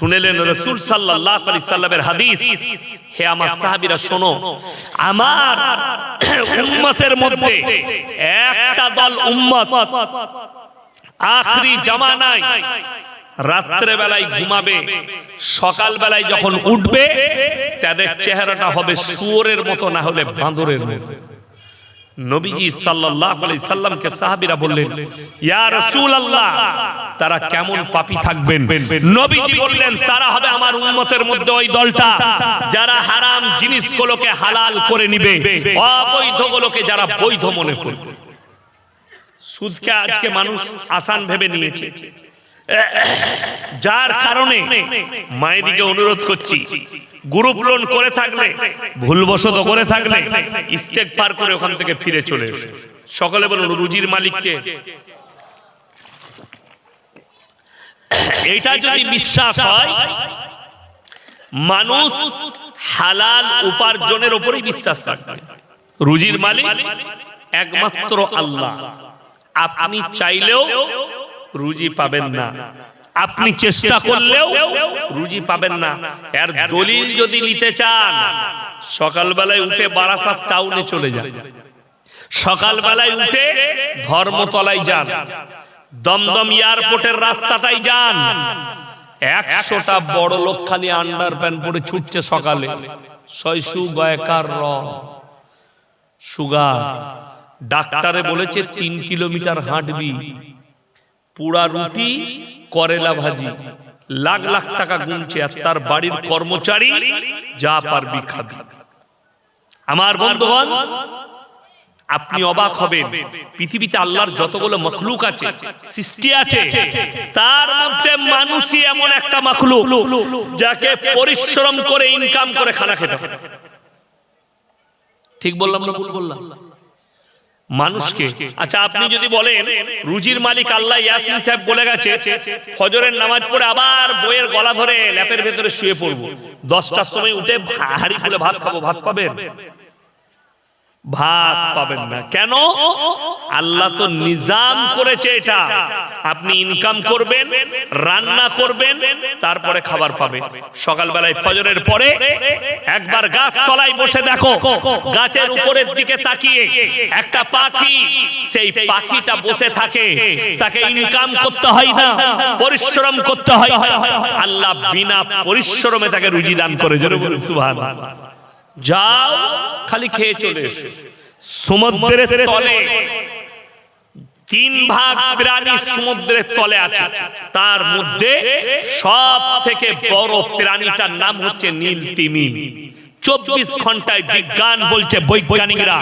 শুনেলেন রসুল সাল্লাহ আলি সাল্লামের হাদিস। হে আমার সাহাবিরা, শোনো, আমার উম্মতের মধ্যে একটা দল উম্মত আখরি জামানায় রাত্রে বেলায় ঘুমাবে সকাল বেলায় যখন উঠবে, তাদের চেহারাটা হবে শুয়োরের মতো, না হলে বাঁদরের মতো। নবীজি সাল্লাল্লাহু সাল্লামকে সাহাবীরা বললেন, ইয়া তারা কেমন পাপী থাকবেন? নবীজি বললেন, তারা হবে আমার উম্মতের মধ্যে ওই দলটা, যারা হারাম জিনিসগুলোকে হালাল করে নিবে, অবৈধগুলোকে যারা বৈধ মনে করবে। সুদকে আজকে মানুষ আসান ভেবে নিয়েছে। যার কারণে মায়েদিকে অনুরোধ করছি গ্রুপ লোন করে থাকলে ভুলবশত করে থাকলে ইস্তেক পার করে ওখান থেকে ফিরে চলে এসো। সকলে বলুন রুজির মালিককে। এটা যদি বিশ্বাস হয় মানুষ হালাল উপার্জনের উপরেই বিশ্বাস রাখবে। রুজির মালিক একমাত্র আল্লাহ। আপনি চাইলেও রুজি পাবেন না। আপনি চেষ্টা করলেও রুজি পাবেন না। এর দলিল যদি নিতে চান সকালবেলায় উঠে বারাসাত টাউনে চলে যান। সকালবেলায় উঠে ধর্মতলায় যান। দমদম এয়ারপোর্টের রাস্তাটাই যান। একশোটা বড় লোক খালি আন্ডার প্যান্ট পরে ছুটছে সকালে। শৈশু গয়কার র। সুগার। ডাক্তারে বলেছে তিন কিলোমিটার হাঁটবি। পুরা রুটি, করেলা ভাজি। লাখ লাখ টাকা গুনছে আর তার বাড়ির কর্মচারী যা পারবি খাবি। আমার বন্ধুগণ, আপনি অবাক হবেন, পৃথিবীতে আল্লাহর যতগুলো মখলুক আছে, সৃষ্টি আছে, তার মধ্যে মানুষই এমন একটা মখলুক যাকে পরিশ্রম করে ইনকাম করে খানা খেতে ঠিক বললাম না ভুল বললাম? মানুষকে। আচ্ছা আপনি যদি বলেন রুজির মালিক আল্লাহ ইয়াসিন সাহেব বলে গেছে ফজরের নামাজ পড়ে আবার বইয়ের গলা ধরে ল্যাপের ভেতরে শুয়ে পড়ব। দশটার সময় উঠে হাড়ি খুলে ভাত খাব ভাত পাবেন ভাত পাবেন না। কেন? আল্লাহ তো নিজাম করেছে এটা। আপনি ইনকাম করবেন, রান্না করবেন, তারপরে খাবার পাবেন। সকালবেলায় ফজরের পরে একবার গাছ তলায় বসে দেখো, গাছের উপরের দিকে তাকিয়ে একটা পাখি, সেই পাখিটা বসে থাকে। তাকে ইনকাম করতে হয় না, পরিশ্রম করতে হয় আল্লাহ বিনা পরিশ্রমে তাকে রুজি দান করে। জোরে বলুন, সুবহানাল্লাহ। যাও খালি খেয়ে চলে এসো। সমুদ্রের তলে তিন ভাগ প্রাণী সমুদ্রের তলে আছে। তার মধ্যে সব থেকে বড় প্রাণীটার নাম হচ্ছে নীল তিমি। চব্বিশ ঘন্টায় বিজ্ঞান বলছে বৈজ্ঞানিকরা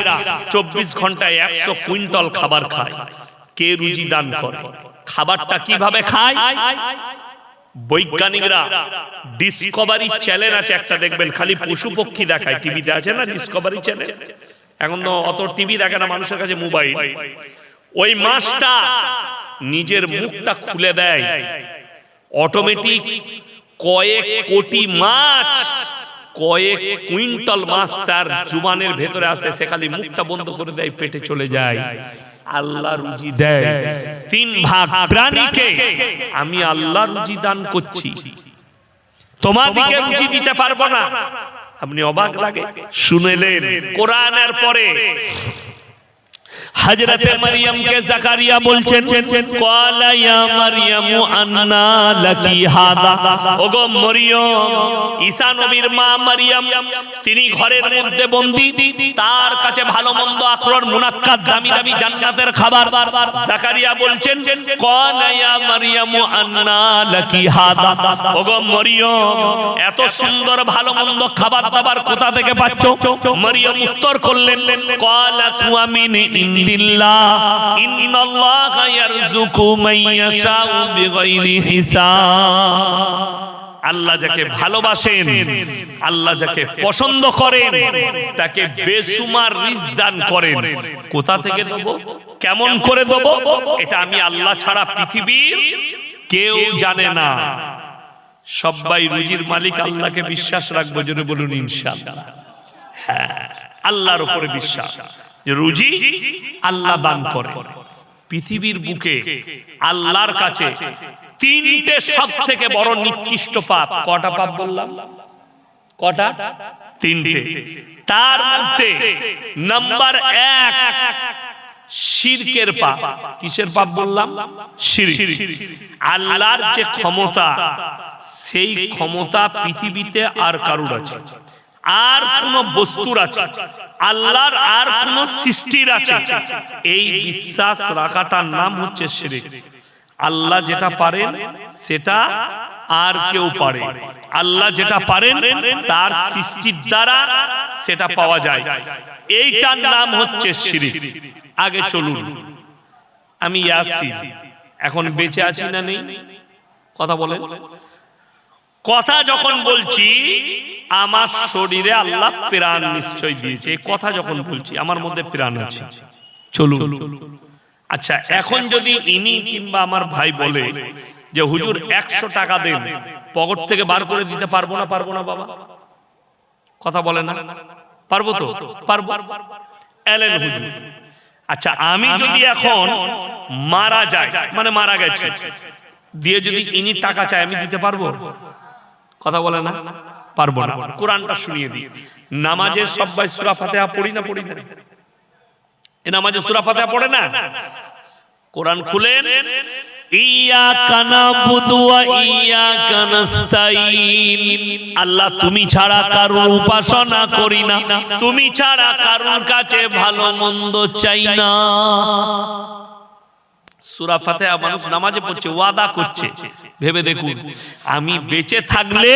চব্বিশ ঘন্টায় একশো কুইন্টাল খাবার খায়। কে রুজি দান করে? খাবারটা কীভাবে খায়? বৈজ্ঞানিকরা ডিসকভারি চ্যানেল আছে একটা, দেখবেন, খালি পশু পক্ষী দেখায় টিভিতে আছে না ডিসকভারি চ্যানেল এখন তো অত টিভি দেখে না মানুষের কাছে মোবাইল ওই মাছটা নিজের মুখটা খুলে দেয়। অটোমেটিক কয়েক কোটি মাছ, কয়েক কুইন্টাল মাছ তার জুবানের ভেতরে আসে, সে খালি মুখটা বন্ধ করে দেয়, পেটে চলে যায়। আল্লাহ রুজি দেয়। তিন ভাগ প্রাণীকে আমি আল্লাহ রুজি দান করছি। তোমাদিকে রুজি দিতে পারব না। আপনি অবাক লাগে। শুনেলেন। কোরআনের পরে। হযরতে মারইয়ামকে জাকারিয়া বলছেন ক্বালা ইয়া মারইয়ামু আন্না লাকি হাদা? ওগো মরিয়ম ঈসা নবীর মা মারইয়াম তিনি ঘরের মধ্যে বন্দী তার কাছে ভালো মন্দ আখরর মুনাক্কাদ দামি দামি জান্নাতের খাবার। জাকারিয়া বলছেন ক্বালা ইয়া মারইয়ামু আন্না লাকি হাদা? ওগো মরিয়ম এত সুন্দর ভালো মন্দ খাবার দাবার কোথা থেকে পাচ্ছ? মরিয়ম উত্তর করলেন ক্বালা তুমিন ইন্দিল্লাহ ইন্নাল্লাহা ইয়ারযুকু মান ইয়াশাউ বিগাইরি হিসাব। আল্লাহ যাকে ভালোবাসেন, আল্লাহ যাকে পছন্দ করেন, তাকে বেসুমার রিজ দান করেন। কোথা থেকে দেব? কেমন করে দেব? এটা আমি আল্লাহ ছাড়া পৃথিবীর কেউ জানে না। সবাই রুজির মালিক, আল্লাহকে বিশ্বাস রাখব জন্য বলুন ইনশাআল্লাহ। হ্যাঁ আল্লাহর উপরে বিশ্বাস। রুজি আল্লাহ দান করে। পৃথিবীর বুকে আল্লাহর কাছে তিনটে সব থেকে বড় নিকৃষ্ট পাপ। কটা পাপ বললাম? কটা? তিনটে। তার মধ্যে নাম্বার এক শিরকের পাপ। কিসের পাপ বললাম? আল্লাহর যে ক্ষমতা, সেই ক্ষমতা পৃথিবীতে আর কারুর আছে? আর কোন বস্তুর আছে। আল্লাহর আর কোন সৃষ্টির আছে। এই বিশ্বাস রাখাটার নাম হচ্ছে শিরিক। আল্লাহ যেটা পারেন, সেটা আর কেউ পারে। আল্লাহ যেটা পারেন, তার সৃষ্টির দ্বারা সেটা পাওয়া যায়। এইটার নাম হচ্ছে শিরিক। আগে চলুন। আমি ইয়াসিন। এখন বেঁচে আছি না নেই? কথা বলেন। কথা যখন বলছি আমার শরীরে আল্লাহ প্রাণ নিশ্চয় দিয়েছে। এই কথা যখন বলছি, আমার মধ্যে প্রাণ আছে। চলুন। আচ্ছা এখন যদি ইনি কিংবা আমার ভাই বলে যে, হুজুর, একশো টাকা দেন, পকেট থেকে বার করে দিতে পারব না পারব না, বাবা? কথা বলে না? পারব তো? পারব। এলেন হুজুর। আচ্ছা আমি যদি এখন মারা যাই মানে মারা গেছে, দিয়ে যদি ইনি টাকা চায়, আমি দিতে পারব? কথা বলে না? পারব না। কোরআনটা শুনিয়ে দিই। নামাজে সবাই সুরা ফাতেহা পড়ি না পড়ি না? এ নামাজে সুরা ফাতেহা পড়ে না? কোরআন খুলেন? আল্লাহ তুমি ছাড়া কারোর উপাসনা করি না। তুমি ছাড়া কারোর কাছে ভালো মন্দ চাই না। সুরা মানুষ নামাজে পড়ছে, ওয়াদা করছে। ভেবে দেখুন, আমি বেঁচে থাকলে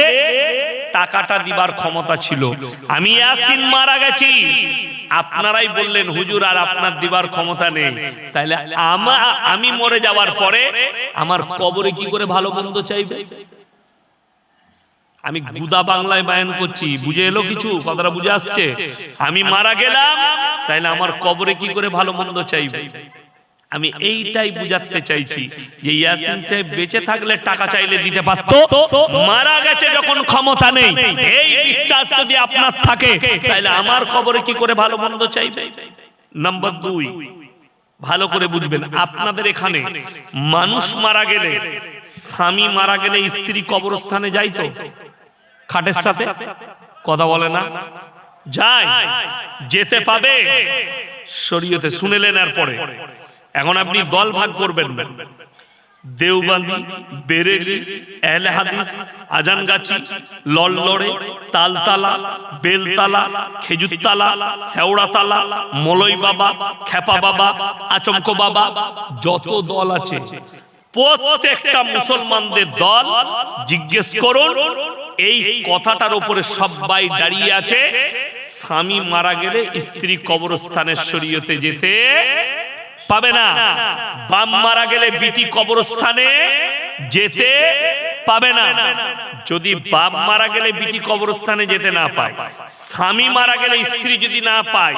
টাকাটা দিবার ক্ষমতা ছিল। আমি ইয়াসিন মারা গেছি। আপনারাই বললেন, হুজুর, আর আপনার দিবার ক্ষমতা নেই। তাইলে আমা, আমি মরে যাওয়ার পরে আমার কবরে কি করে ভালো মন্দ চাইবে? আমি গুদা বাংলায় বায়ন করছি, বুঝে এলো কিছু? কথাটা বুঝে আসছে। আমি মারা গেলাম, তাইলে আমার কবরে কি করে ভালো মন্দ চাইবে? আমি এইটাই বুঝাতে চাইছি যে ইয়াসিন সাহেব বেঁচে থাকলে টাকা চাইলে দিতে পারতো? মারা গেছে যখন ক্ষমতা নেই। এই বিশ্বাস যদি আপনার থাকে তাহলে আমার কবরে কি করে ভালো মন্দ চাইবে? নাম্বার দুই ভালো করে বুঝবেন আপনাদের এখানে মানুষ মারা গেলে স্বামী মারা গেলে স্ত্রী কবরস্থানে যাই তো খাটের সাথে? কথা বলে না? যায়। যেতে পাবে? শরীয়তে শুনেলেন আর পরে এখন আপনি দল ভাগ করবেন। দেওবান্দি বেরেলি এহলে হাদিস আজানগাছি লড়লড়ে তালতালা বেলতালা খেজুরতালা শেওড়াতালা মলই বাবা খেপা বাবা আচমক বাবা যত দল আছে। প্রত্যেকটা মুসলমানদের দল জিজ্ঞেস করুন এই কথাটার উপরে সবাই দাঁড়িয়ে আছে। স্বামী মারা গেলে স্ত্রী কবরস্থানের শরীয়তে যেতে পাবে না। বাম মারা গেলে বিটি কবরস্থানে যেতে পাবে না। যদি বাপ মারা গেলে বিটি কবরস্থানে যেতে না পায়, স্বামী মারা গেলে স্ত্রী যদি না পায়,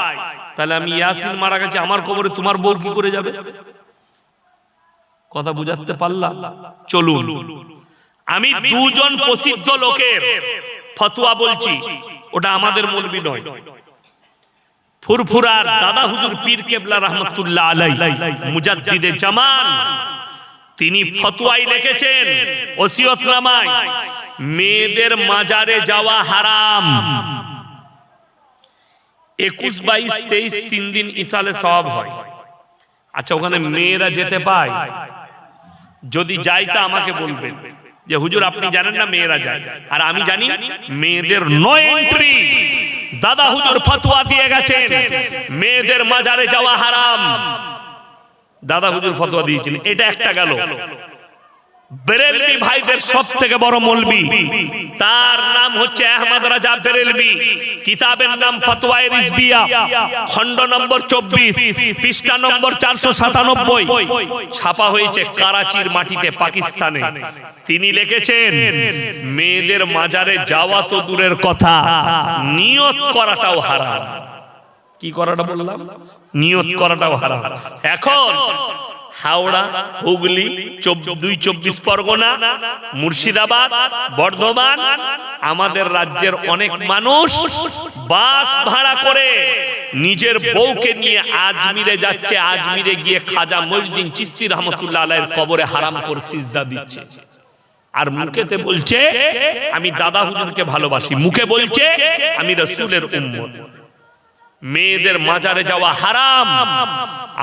তাহলে আমি ইয়াসিন মারা গেছে আমার কবরে, তোমার বউ কি করে যাবে? কথা বুঝাতে পারলাম চলুন। আমি দুজন প্রসিদ্ধ লোকের ফতোয়া বলছি, ওটা আমাদের মলবি নয়। ফুরফুরার দাদা হুজুর পীর কেবলা রহমতুল্লাহ আলাই মুজাদ্দিদে জামান তিনি ফতোয়াই লিখেছেন ওসিয়তনামায় মেয়েদের মাজারে যাওয়া হারাম। একুশ, বাইশ, তেইশ, তিন দিন ইসালে সব হয়। আচ্ছা ওখানে মেয়েরা যেতে পায়। যদি যাই তা আমাকে বলবেন যে, হুজুর, আপনি জানেন না মেয়েরা যায়? আর আমি জানি, মেয়েদের নো এন্ট্রি। দাদা হুজুর ফতোয়া দিয়ে গেছে মেয়েদের মাজারে যাওয়া হারাম। দাদা হুজুর ফতুয়া দিয়েছিলেন এটা একটা গেল। বেরেলবি ভাইদের সব থেকে বড় মলবি। তার নাম হচ্ছে আহমদ রাজা বেরেলবি। কিতাবের নাম ফতোয়ায়ে রিজবিয়া খণ্ড নম্বর চব্বিশ, পৃষ্ঠা নম্বর চারশো সাতানব্বই। ছাপা হয়েছে কারাচির মাটিতে পাকিস্তানে। তিনি লিখেছেন, মেয়েদের মাজারে যাওয়া তো দূরের কথা, নিয়ত করাটাও হারাম। কি করাটা বললাম? নিয়ত করাটাও হারাম। এখন হাওড়া, হুগলি দুই চব্বিশ পরগনা, মুর্শিদাবাদ, বর্ধমান, আমাদের রাজ্যের অনেক মানুষ বাস ভাড়া করে নিজের বউকে নিয়ে আজমিরে যাচ্ছে। আজমিরে গিয়ে খাজা মহিউদ্দিন চিস্তি রহমতুল্লাহ আলাইয়ের কবরে হারাম করে সিজদা দিচ্ছে। আর মুখেতে বলছে, আমি দাদা হুজুরকে ভালোবাসি। মুখে বলছে, আমি রসুলের উম্মত। মেয়েদের মাজারে যাওয়া হারাম।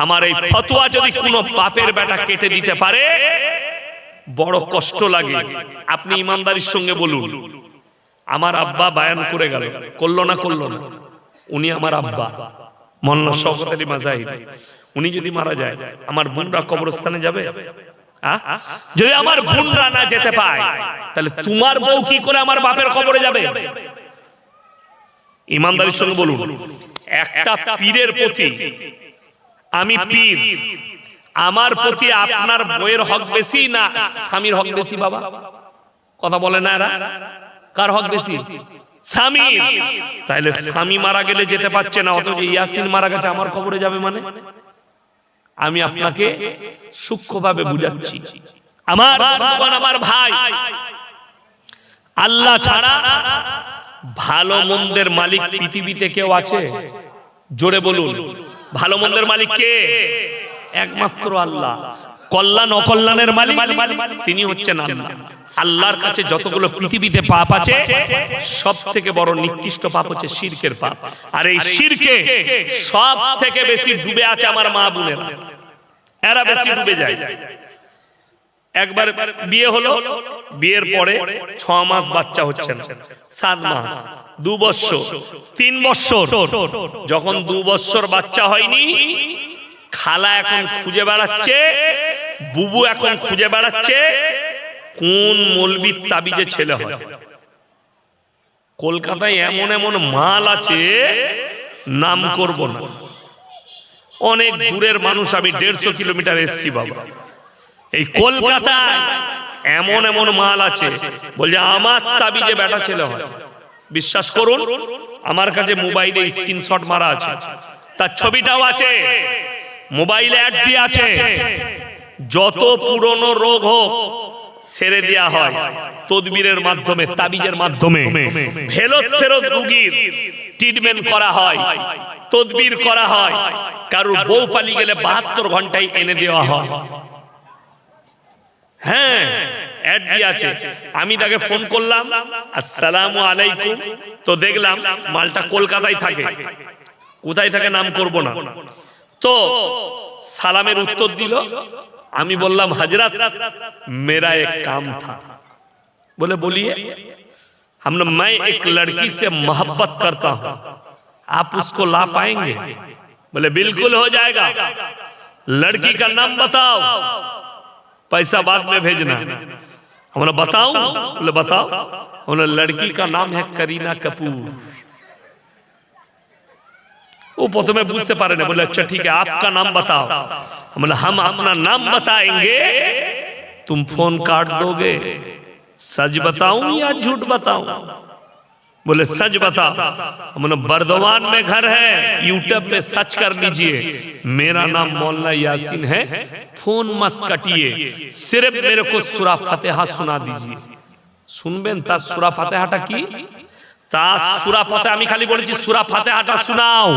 আমার এই ফতোয়া যদি কোনো বাপের বেটা কেটে দিতে পারে বড় কষ্ট লাগে। আপনি ইমানদারির সঙ্গে বলুন। আমার আব্বা বায়ান করে গেল। করল না করল না উনি আমার আব্বা। মল্লা শওকত মাজাহিদ। উনি যদি মারা যায় আমার বোনরা কবরস্থানে যাবে? যদি আমার বোনরা না যেতে পায় তাহলে তোমার বউ কি করে আমার বাপের কবরে যাবে? ইমানদারির সঙ্গে বলুন। একটা পীরের প্রতি। আমি পীর। আমার প্রতি আপনার বইয়ের হক বেশি না স্বামীর হক বেশি বাবা? কথা বলে না এরা? কার হক বেশি? স্বামী তাইলে স্বামী মারা গেলে যেতে পারছে না অথচ ইয়াসিন মারা গেছে আমার কবরে যাবে মানে? আমি আপনাকে সূক্ষ্মভাবে বুঝাচ্ছি। আমার আমার ভাই। আল্লাহ ছাড়া ভালো মন্দের মালিক পৃথিবীতে কেউ আছে? জোরে বলুন। ভালো মন্দের মালিক কে? একমাত্র আল্লাহ। কল্যাণ, অকল্যাণের মালিক তিনি হচ্ছেন আল্লাহ। আল্লাহর কাছে যতগুলো পৃথিবীতে পাপ আছে সব থেকে বড় নিকৃষ্ট পাপ হচ্ছে শিরকের পাপ। আর এই শিরকে সব থেকে বেশি ডুবে আছে আমার মা বোনেরা। এরা বেশি ডুবে যায়। একবার বিয়ে হলো, বিয়ের পরে ছ মাস বাচ্চা হচ্ছে না সাত মাস, দু বছর, তিন বছর। যখন দু বছর বাচ্চা হয়নি, খালা এখন খুঁজে বেড়াচ্ছে, বুবু এখন খুঁজে বেড়াচ্ছে, কোন মলবির তাবিজে ছেলে হয়। কলকাতায় এমন এমন মাল আছে, নাম করব না। অনেক দূরের মানুষ আমি দেড়শো কিলোমিটার এসছি বাবা। এই কলকাতায় এমন এমন মাল আছে। বলছে, আমার তাবিজে বেটা ছেলে হয়, বিশ্বাস করুন, আমার কাছে মোবাইলে স্ক্রিনশট মারা আছে। তার ছবিটাও আছে, মোবাইলে অ্যাড দিয়ে আছে। যত পুরনো রোগ হোক সেরে দেয়া হয় তদবিরের মাধ্যমে, তাবিজের মাধ্যমে। ফেরত ফেরত রুগীর ট্রিটমেন্ট করা হয়, তদবির করা হয়। কারোর বউ পালিয়ে গেলে বাহাত্তর ঘন্টায় এনে দেওয়া হয়। হ্যাঁ অ্যাড দিয়ে আছে আমি তাকে ফোন করলাম আসসালামু আলাইকুম তো দেখলাম মালটা কলকাতায় থাকে কোথায় থাকে নাম করব না তো সালামের উত্তর দিল আমি বললাম হাজরাত मेरा एक काम था बोले बोलिए हम लोग मैं एक लड़की से मोहब्बत करता हूं आप उसको ला पाएंगे बोले बिल्कुल हो जाएगा लड़की का नाम बताओ पैसा बाद में भेजना। हमने बताऊँ? बोले, बताओ। हमने लड़की का नाम है करीना कपूर। वो प्रथमे बुझते पारे ना बोले अच्छा ठीक है, आपका नाम बताओ। बोले हम अपना नाम बताएँगे, तुम फ़ोन काट दोगे। सच बताऊँ या झूठ बताऊँ? बोले सच बता हमने बर्दवान में घर है यूट्यूब में सर्च कर लीजिए मेरा नाम मौलाना यासीन है फोन मत कटिए सिर्फ मेरे को सुरा फतेहा सुना दीजिए শুনবেন তার সুরা ফাতেহাটা কি তার সুরা ফাতে আমি খালি বলেছি সুরা ফাতেহাটা শোনাও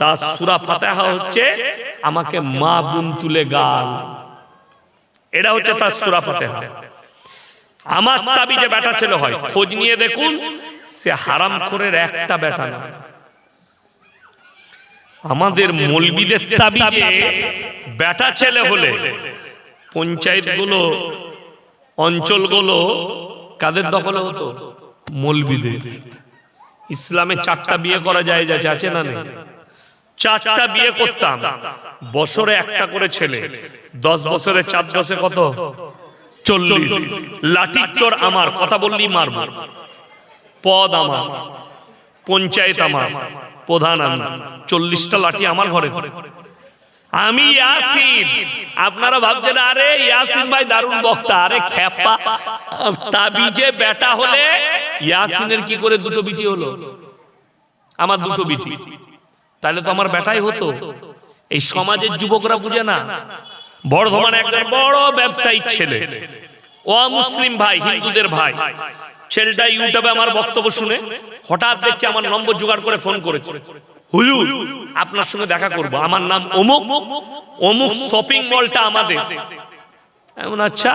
তার সুরা ফাতেহা হচ্ছে আমাকে মা বুন তুলে গাল এটা হচ্ছে তার সুরা ফাতেহা আমার তাবি যে বেটা ছেলে হয় খোঁজ নিয়ে দেখুন সে হারাম খোরের একটা বেটা না। আমাদের মলবিদের তাবিজে বেটা ছেলে হলে পঞ্চায়েতগুলো অঞ্চলগুলো কাদের দখলে হতো? মলবিদের। ইসলামে চারটা বিয়ে করা যায় যাচ্ছে আছে না নেই। চারটা বিয়ে করতাম। বছরে একটা করে ছেলে। দশ বছরে চার দশে কত? চল্লিশ। লাঠির চোর আমার কথা বললি মারব। পদ আমার, পঞ্চায়েত আমার, প্রধান আমি চল্লিশটা লাঠি আমার ঘরে আমি ইয়াসিন, আপনারা ভাবছেন, আরে ইয়াসিন ভাই দারুণ বক্তা, আরে খ্যাপা। তাবিজে বেটা হলে ইয়াসিনের কি করে দুটো বিটি হলো? আমার দুটো বিটি। তাহলে তো আমার বেটাই হতো। এই সমাজের যুবকরা বুঝে না। বর্ধমান একজন বড় ব্যবসায়িক ছেলে ও মুসলিম ভাই, হিন্দুদের ভাই। ছেলেটা ইউটিউবে আমার বক্তব্য শুনে হঠাৎ দেখছি আমার নম্বর জোগাড় করে ফোন করেছে। হুজুর, আপনার সঙ্গে দেখা করব। আমার নাম অমুক। অমুক শপিং মলটা আমাদের। এমন আচ্ছা?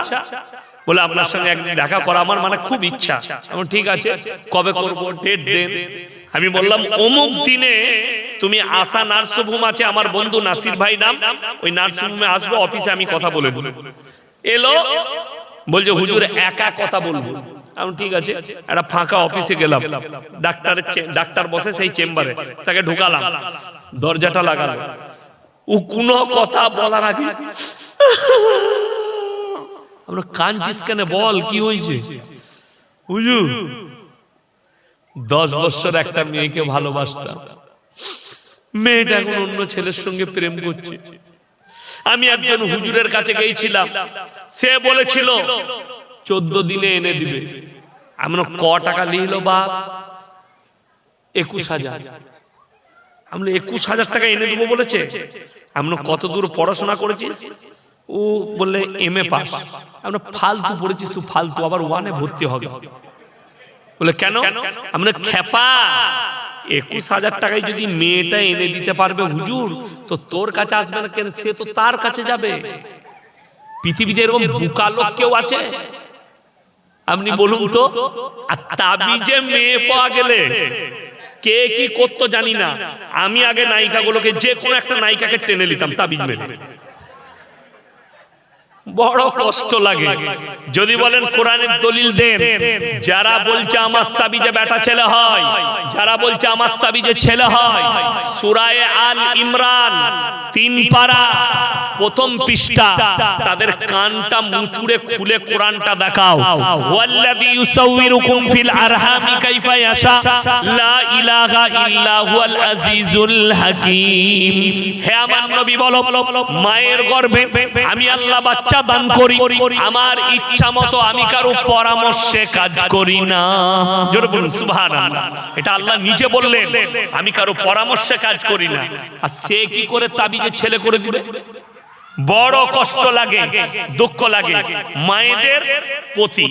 বলে আপনার সঙ্গে একদিন দেখা করা আমার মানে খুব ইচ্ছা। এমন ঠিক আছে, কবে করব? ডেট দেন। আমি বললাম, অমুক দিনে তুমি আশা নার্সিংহোম আছে, আমার বন্ধু নাসির ভাই নাম, ওই নার্সিংহোমে আসব, অফিসে আমি কথা বলে দেবো। এলো, বলছে, হুজুর, একা কথা বলব। আমি ঠিক আছে। একটা ফাঁকা অফিসে গেলাম। ডাক্তারের ডাক্তার বসে সেই চেম্বারে তাকে ঢুকালাম। দরজাটা লাগালাম। ও কোনো কথা বলার আগে আমরা কাঁদছিস কেন বল? কি হয়েছে? হুজুর, দশ বছর একটা মেয়েকে ভালোবাসতাম। মেয়েটা এখন অন্য ছেলের সঙ্গে প্রেম করছে। আমি একজন হুজুরের কাছে গিয়েছিলাম। সে বলেছিল চোদ্দ দিনে এনে দিবে। আমরা ক টাকা লিখল বাপ? একুশ হাজার। আমরা একুশ হাজার টাকা এনে দেবো বলেছে। আমরা কত দূর পড়াশোনা করেছিস? ও বললে এম এ পাস। আমরা ফালতু পড়েছিস, তুই ফালতু, আবার ওয়ানে ভর্তি হবে। বলে, কেন? আমরা খেপা একুশ হাজার টাকায় যদি মেয়েটা এনে দিতে পারবে হুজুর, তো তোর কাছে আসবে না কেন? সে তো তার কাছে যাবে। পৃথিবীতে এরকম বুকা লোক কেউ আছে? আপনি বলুন তো তাবিজে মেয়ে পাওয়া গেলে কে কি করতো জানি না। আমি আগে নায়িকাগুলোকে যে কোনো একটা নায়িকাকে টেনে নিতাম। তাবিজ মেরে। বড় কষ্ট লাগে। যদি বলেন, কোরআনের দলিল দেন। যারা বলছে, আমার তাবিজে বেটা ছেলে হয়। যারা বলছে, আমার তাবিজে ছেলে হয়। সুরায়ে আল ইমরান, তিন পারা, প্রথম পৃষ্ঠা। তাদের কানটা মুচুড়ে খুলে কোরআনটা দেখাও। ওয়াল্লাযী ইউসাউবিরুকুম ফিল আরহামি কাইফা ইয়াশা। লা ইলাহা ইল্লা হুয়াল আজিজুল হাকীম। হে আমার নবী বলো, মায়ের গর্ভে আমি আল্লাহ বাচ্চা দান করি আমার ইচ্ছা মতো আমি কারও পরামর্শে কাজ করি না। জোরে বলুন সুবহানাল্লাহ। এটা আল্লাহ নিজে বললেন আমি কারও পরামর্শে কাজ করি না। আর সে কি করে তাবিজে ছেলে করে দিবে? বড় কষ্ট লাগে দুঃখ লাগে। মায়েদের প্রতি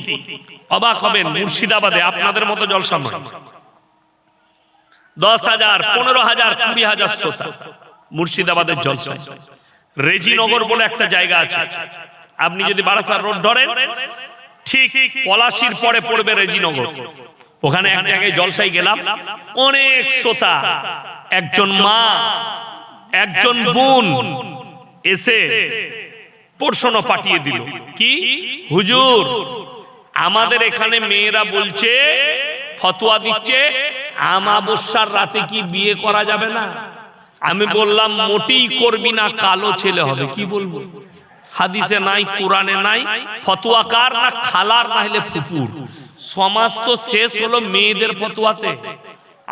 অবাক হবেন মুর্শিদাবাদে আপনাদের মতো জলসা নয় দশ হাজার পনেরো হাজার কুড়ি হাজার শ্রোতা। মুর্শিদাবাদের জলসা রেজিনগর বলে একটা জায়গা আছে। আপনি যদি বারাসার রোড ধরেন ঠিক পলাশির পরে পড়বে রেজিনগর। ওখানে এক জায়গায় জলসাই গেলাম। অনেক শ্রোতা একজন মা একজন বোন এসে প্রশ্ন পাঠিয়ে দিল। কি? হুজুর আমাদের এখানে মেয়েরা বলছে ফতোয়া দিচ্ছে আমাবস্যার রাতে কি বিয়ে করা যাবে না? আমি বললাম মোটেই করবি না কালো ছেলে হবে। কি বলব? হাদিসে নাই, কোরআনে নাই ফতোয়া কার না খালার না হলে ফুপুর। সমাজ তো শেষ হলো মেয়েদের ফতোয়াতে।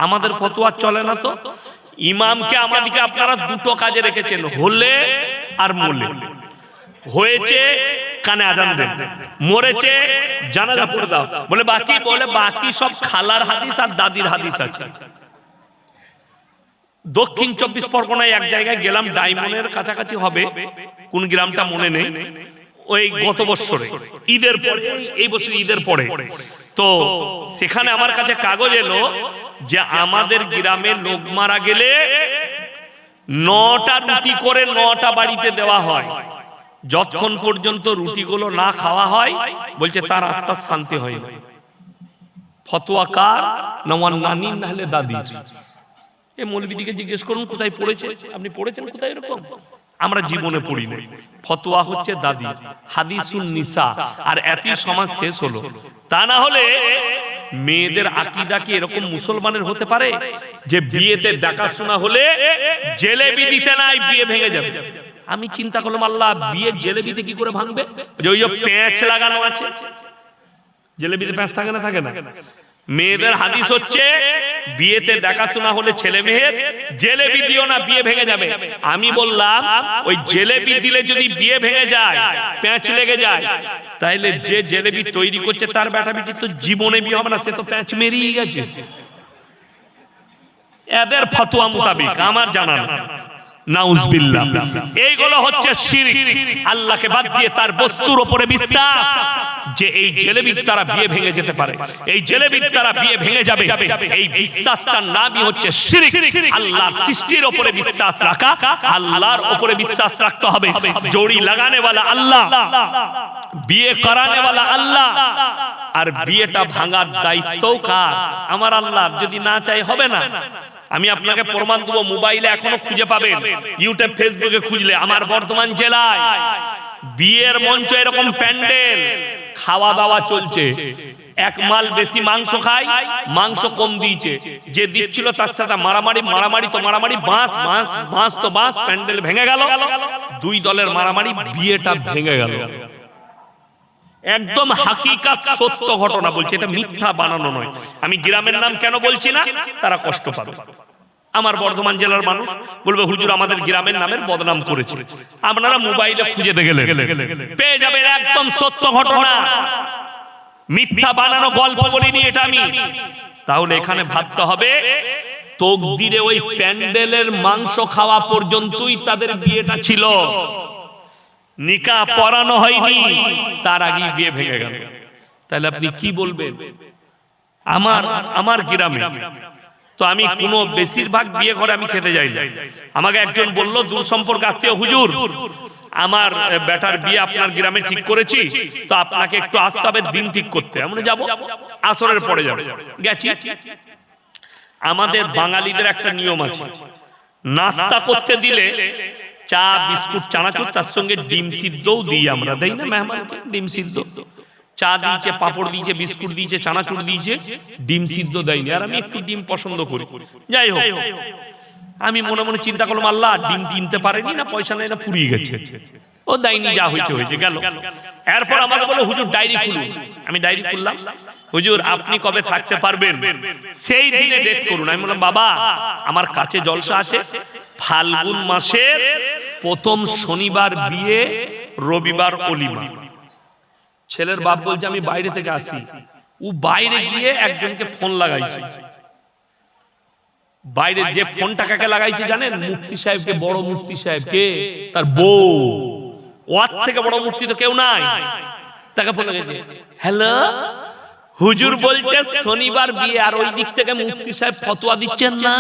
আমাদের ফতোয়া চলে না তো? ইমামকে আমাদেরকে আপনারা দুটো কাজে রেখেছেন, হলে আর মলে হয়েছে কানে আজান দেন, মরেছে জানাজা পড়ে দাও। বলে বাকি বলে বাকি সব খালার হাদিস আর দাদির হাদিস আছে। দক্ষিণ চব্বিশ পরগনায় এক জায়গায় গেলাম, ডায়মন্ডের কাছাকাছি হবে। কোন গ্রামটা মনে নেই? ওই গত বছরে ঈদের পরে, এই বছর ঈদের পরে। তো সেখানে আমার কাছে কাগজ এলো যে আমাদের গ্রামে লোক মারা গেলে নটা রুটি করে নটা বাড়িতে দেওয়া হয়। যতক্ষণ পর্যন্ত রুটিগুলো না খাওয়া হয়, বলছে তার আত্মার শান্তি হয় ফতোয়া কার? না আমার নানি না হলে দাদির। এই মৌলবিদিকে জিজ্ঞেস করুন, কোথায় পড়েছে? আপনি পড়েছেন কোথায় এরকম? আমরা জীবনে পড়ি না ফতোয়া হচ্ছে দাদি, হাদিসুন নিসা, আর এতই সমাজ শেষ হলো। তা না হলে মেয়েদের আকিদা কি এরকম মুসলমানের হতে পারে? যে বিয়েতে দেখাশোনা হলে জেলেবি দিতে নাই, বিয়ে ভেঙে যাবে। আমি চিন্তা করলাম, আল্লাহ, বিয়ে জেলেবিতে কি করে ভাঙবে? যে ওই প্যাঁচ লাগানো আছে। জেলেবিতে প্যাঁচ থাকে না থাকে না? মেয়েদের হাদিস হচ্ছে, বিয়েতে দেখাশোনা হলে ছেলে মেয়ের জেলেবি দিও না, বিয়ে ভেঙে যাবে। আমি বললাম, ওই জেলেবি দিলে যদি বিয়ে ভেঙে যায়, প্যাঁচ লেগে যায়, তাইলে যে জেলেবি তৈরি করছে তার বেটা বেটি তো জীবনে বিয়ে হবে না, সে তো প্যাঁচ মেরিয়ে গেছে। এদের ফতোয়া মোতাবিক, আমার জানা না নাউজবিল্লাহ। এইগুলো হচ্ছে শিরিক। আল্লাহকে বাদ দিয়ে তার বস্তুর উপরে বিশ্বাস। যে এই জেলেবির দ্বারা বিয়ে ভেঙে যেতে পারে এই জেলেবির দ্বারা বিয়ে ভেঙে যাবে এই বিশ্বাসটার নামই হচ্ছে শিরিক আল্লাহর সৃষ্টির উপরে বিশ্বাস রাখা আল্লাহর উপরে বিশ্বাস রাখতে হবে জড়ি লাগানে वाला আল্লাহ বিয়ে করানে वाला আল্লাহ আর বিয়েটা ভাঙার দায়িত্বও কার আমার আল্লাহ যদি না চাই হবে না আমি আপনাকে প্রমাণ দেবো মোবাইলে এখনো খুঁজে পাবেন ইউটিউব ফেসবুকে খুঁজলে আমার বর্ধমান জেলায় বিয়ের মঞ্চ এরকম প্যান্ডেল খাওয়া দাওয়া চলছে। এক মাল বেশি মাংস খায়, মাংস কম দিয়েছে। যে দিচ্ছিল তার সাথে মারামারি মারামারি তো মারামারি, বাঁশ বাঁশ বাঁশ তো বাঁশ, প্যান্ডেল ভেঙে গেল। দুই দলের মারামারি, বিয়েটা ভেঙে গেল। একদম হাকিকাত সত্য ঘটনা বলছি। এটা মিথ্যা বানানো নয়। আমি গ্রামের নাম কেন বলছি না? তারা কষ্ট পাবে। আমার বর্ধমান জেলার মানুষ বলবে, হুজুর, আমাদের গ্রামের নামের বদনাম করেছে। আপনারা মোবাইলে খুঁজে দেখে পেয়ে যাবেন একদম সত্য ঘটনা। মিথ্যা বানানো গল্প বলিনি এটা আমি। তাহলে এখানে ভাবতে হবে, তকদিরে ওই প্যান্ডেলের মাংস খাওয়া পর্যন্তই তাদের বিয়েটা ছিল। নিকা পরানো হয়নি, তার আগেই বিয়ে ভেঙে গেল। তাহলে আপনি কি বলবেন? আমার আমার গ্রামে তো আমি কোনো বেশিরভাগ বিয়ে করে আমি খেতে যাই না। আমাকে একজন বলল, দূর সম্পর্ক, আত্মীয়, হুজুর। আমার বেটার বিয়ে আপনার গ্রামে ঠিক করেছি, তো আপনাকে একটু আসতে হবে দিন ঠিক করতে। আমরা যাব। আসরের পরে যাব। গেছি। আমাদের বাঙালিদের একটা নিয়ম আছে। নাস্তা করতে দিলে চা, বিস্কুট, চানাচুর, তার সঙ্গে ডিম সিদ্ধও দিই আমরা। দেই না মেহমানকে ডিম সিদ্ধ। চা দিয়েছে পাপড় দিয়েছে বিস্কুট দিয়েছে চানাচুর দিয়েছে ডিম সিদ্ধ দেয়নি। আর আমি একটু ডিম পছন্দ করি। যাই হোক আমি মনে মনে চিন্তা করলাম আল্লাহ ডিম কিনতে পারেনি না পয়সা নেই না পুড়িয়ে গেছে। ও দেয়নি যা হয়েছে হয়েছে গেল। এরপর আমাকে বলে হুজুর ডায়েরি খুলুন। আমি ডায়েরি খুললাম। হুজুর আপনি কবে থাকতে পারবেন? সেই দিনে ডেট করুন। আমি বললাম বাবা আমার কাছে জলসা আছে। ফাল্গুন মাসের প্রথম শনিবার বিয়ে রবিবার অলিমা ছেলের বাপ বলছে আমি বাইরে থেকে আসি। ও বাইরে গিয়ে একজনকে ফোন লাগাইছে। বাইরে যে ফোনটা কাকে লাগাইছে জানেন? মুফতি সাহেবকে বড় মুফতি সাহেব কে তার বউ। ওয়ার থেকে বড় মুফতি তো কেউ নাই। তাকে ফোন লাগাইছে। হ্যালো? হুজুর বলছে শনিবার বিয়ে আর ওই দিক থেকে মুফতি সাহেব ফতোয়া দিচ্ছেন না?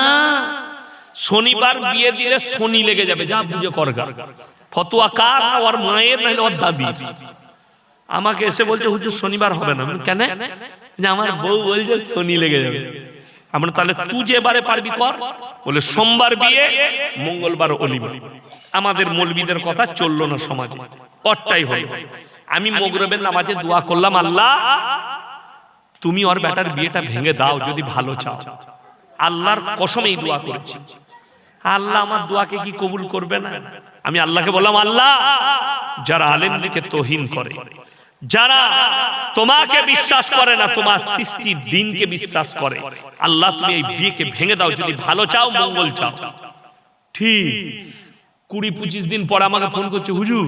শনিবার বিয়ে দিলে শনি লেগে যাবে যা বুঝে করগা। ফতোয়া কার? ওর মায়ের নাহলে ওর দাদি আমাকে এসে বলছে, হুজুর, শনিবার হবে না। কেন? যে আমার বউ বলছে, শনি লেগে যাবে। আমরা তাহলে তুই যে এবারে পারবি কর। বলে, সোমবার বিয়ে, মঙ্গলবার অলিমা আমাদের মলবিদের কথা চলল না সমাজে। অটটাই হল। আমি মগরবের নামাজে দোয়া করলাম, আল্লাহ, তুমি ওর বেটার বিয়েটা ভেঙে দাও, যদি ভালো চাও। আল্লাহর কসম এই দোয়া করেছি। আল্লাহ আমার দোয়াকে কি কবুল করবে না? আমি আল্লাহকে বললাম, আল্লাহ, যারা আলেমদিকে তোহিন করে যারা তোমাকে বিশ্বাস করে না, তোমার সৃষ্টি দিনকে বিশ্বাস করে। আল্লাহ, তুমি এই বিয়েকে ভেঙে দাও, যদি ভালো চাও, মঙ্গল চাও। ঠিক। কুড়ি পঁচিশ দিন পর আমাকে ফোন করছে, হুজুর,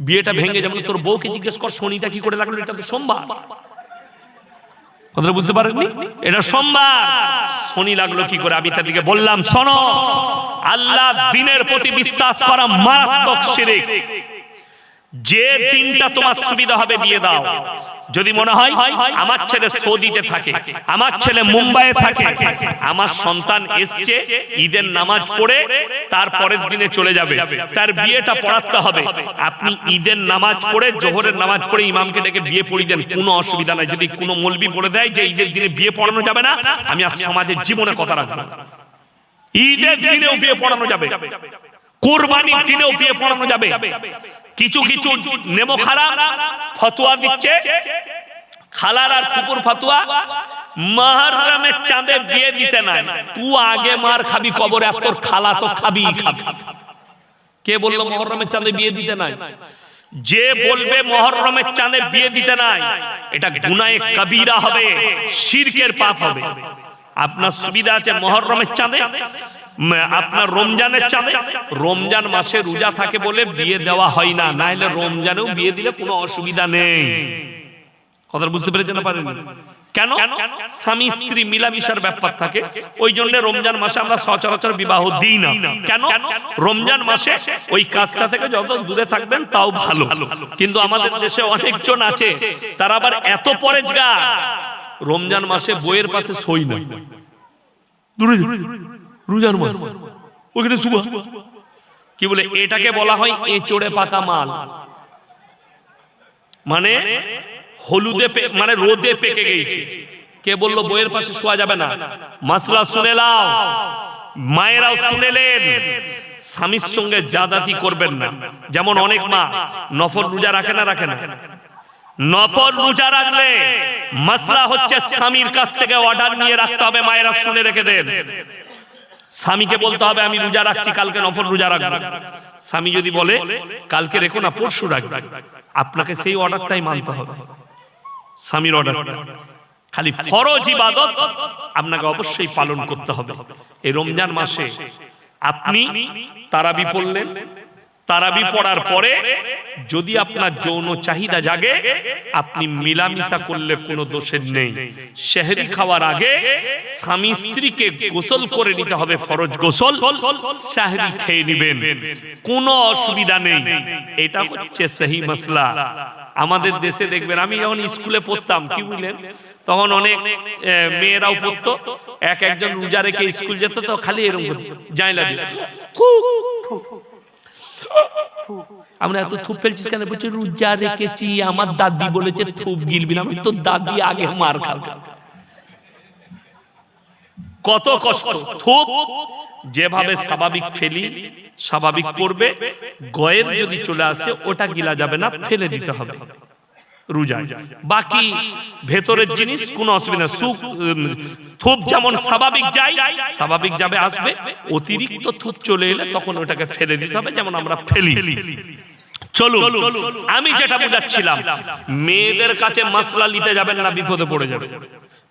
বিয়েটা ভেঙে যাবে তোর বউকে জিজ্ঞেস কর, শনিটা কি করে লাগল, এটা তো সোমবার। কথাটা বুঝতে পারেননি? এটা সোমবার। শনি লাগল কি করে? আমি তাদেরকে বললাম, শোনো, আল্লাহ দিনের প্রতি বিশ্বাস করা মারাত্মক শিরিক। যে দিনটা তোমার সুবিধা হবে, বিয়ে দাও। যদি মনে হয়, আমার ছেলে সৌদিতে থাকে, আমার ছেলে মুম্বাইয়ে থাকে, আমার সন্তান এসছে, ঈদের নামাজ পড়ে, তার পরের দিনে চলে যাবে। তার বিয়েটা পড়াতে হবে। আপনি ঈদের নামাজ পড়ে, জোহরের নামাজ পড়ে ইমামকে ডেকে বিয়ে পড়িয়ে দেন, কোনো অসুবিধা নাই। যদি কোনো মলবি বলে দেয় যে ঈদের দিনে বিয়ে পড়ানো যাবে না, আমি আর সমাজের জীবনে কথা রাখব ঈদের দিনেও বিয়ে পড়ানো যাবে। কোরবানির দিনেও বিয়ে পড়ানো যাবে। কিছু কিছু নেমো খারাপ ফতোয়া দিচ্ছে। খালার আর কুকুর ফতোয়া মাহরমের চাঁদে বিয়ে দিতে নাই। তুই আগে মার খাবি কবরে আর তোর খালা তো খাবি খাবি। কে বলল মহরমের চাঁদে বিয়ে দিতে নাই? যে বলবে মহরমের চাঁদে বিয়ে দিতে নাই এটা গুনায়ে কবিরা হবে শিরকের পাপ হবে। আপনার সুবিধা আছে মহরমের চাঁদে। আপনার রমজানের চাঁদে রমজান মাসে রোজা থাকে বলে বিয়ে দেওয়া হয় না না হলে রমজানেও বিয়ে দিলে কোনো অসুবিধা নেই। কথা বুঝতে পেরেছেন পারেন কেন? স্বামী স্ত্রী মিলামিশার ব্যাপার থাকে, ওই জন্য রমজান মাসে আমরা সচরাচর বিবাহ দিই না। কেন? রমজান মাসে ওই কাজটা থেকে যত দূরে থাকবেন তাও ভালো। কিন্তু আমাদের দেশে অনেকজন আছে, তারা আবার এত পরেজগার, রমজান মাসে বইয়ের পাশে সই না। দূরে। রোজার মাস। ওখানে শুভ কি বলে, এটাকে বলা হয় এঁচড়ে পাকা মাল। মানে হলুদে মানে রোদে পেকে গেছে কে বলল, বইয়ের পাশে শোয়া যাবে না। মাসলা শুনে লাও মায়েরাও শুনেলেন স্বামীর সঙ্গে জাদাতি করবেন না। যেমন অনেক মা নফল রোজা রাখে না রাখে না। নফল রোজা রাখলে মাসলা হচ্ছে স্বামীর কাছ থেকে অর্ডার নিয়ে রাখতে হবে, মায়েরা শুনে রেখে দেন। স্বামীকে বলতে হবে আমি রোজা রাখছি কালকে নফল রোজা রাখব। স্বামী যদি বলে কালকে রেখো না পরশু রাখবে। আপনাকে সেই অর্ডারটাই মানতে হবে। স্বামীর অর্ডারটা খালি ফরজ ইবাদত আপনাকে অবশ্যই পালন করতে হবে। এই রমজান মাসে আপনি তারাবি পড়লেন তারাবি পড়ার পরে যদি আপনার যৌন চাহিদা জাগে আপনি মিলামিশা করলে কোনো দোষের নেই। শেহরি খাওয়ার আগে স্বামী স্ত্রীকে গোসল করে নিতে হবে ফরজ গোসল। শাহরি খেয়ে নেবেন। কোনো অসুবিধা নেই। এটা হচ্ছে সেই মশলা আমাদের দেশে দেখবেন আমি যখন স্কুলে পড়তাম কি বুঝলেন? তখন অনেক মেয়েরাও পড়তো। এক একজন রোজা রেখে স্কুল যেত তো খালি এরকম জানলা দিয়ে। আমরা এত থুপ ফেলছিস কেন? বলছি, রোজা রেখেছি, আমার দাদি বলেছে থুপ গিলবি না। আমি তো দাদি আগে মার খাবে কত কষ্ট। থুপ, যেভাবে স্বাভাবিক ফেলি, স্বাভাবিক করবে, গয়ের যদি চলে আসে, ওটা গিলা যাবে না, ফেলে দিতে হবে। রোজা বাকি ভেতরের জিনিস কোনো অসুবিধা সুখ থুপ যেমন স্বাভাবিক যায় স্বাভাবিক যাবে আসবে অতিরিক্ত থুপ চলে এলে তখন ওটাকে ফেলে দিতে হবে যেমন আমরা ফেলি। চলো আমি যেটা বুঝাচ্ছিলাম মেয়েদের কাছে মাসলা নিতে যাবেন না বিপদে পড়ে যাবে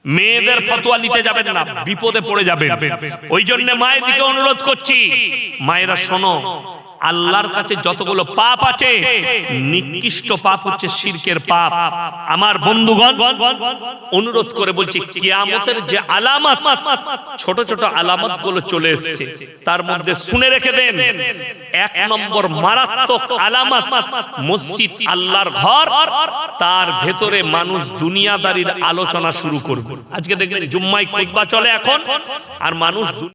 মেয়েদের ফতোয়া নিতে যাবেন না বিপদে পড়ে যাবে ওই জন্য মায়ের দিকে অনুরোধ করছি মায়েরা শোনো। আল্লাহর কাছে যতগুলো পাপ আছে নিকৃষ্ট পাপ হচ্ছে শিরকের পাপ। আমার বন্ধুগণ অনুরোধ করে বলছি কিয়ামতের যে আলামত ছোট ছোট আলামতগুলো চলে এসেছে। তার মধ্যে শুনে রেখে দেন এক নম্বর মারাত্মক আলামত মসজিদ আল্লাহর ঘর তার ভেতরে মানুষ দুনিয়াদারির আলোচনা শুরু করবে। আজকে দেখবেন জুম্মাই খুতবা চলে এখন আর মানুষ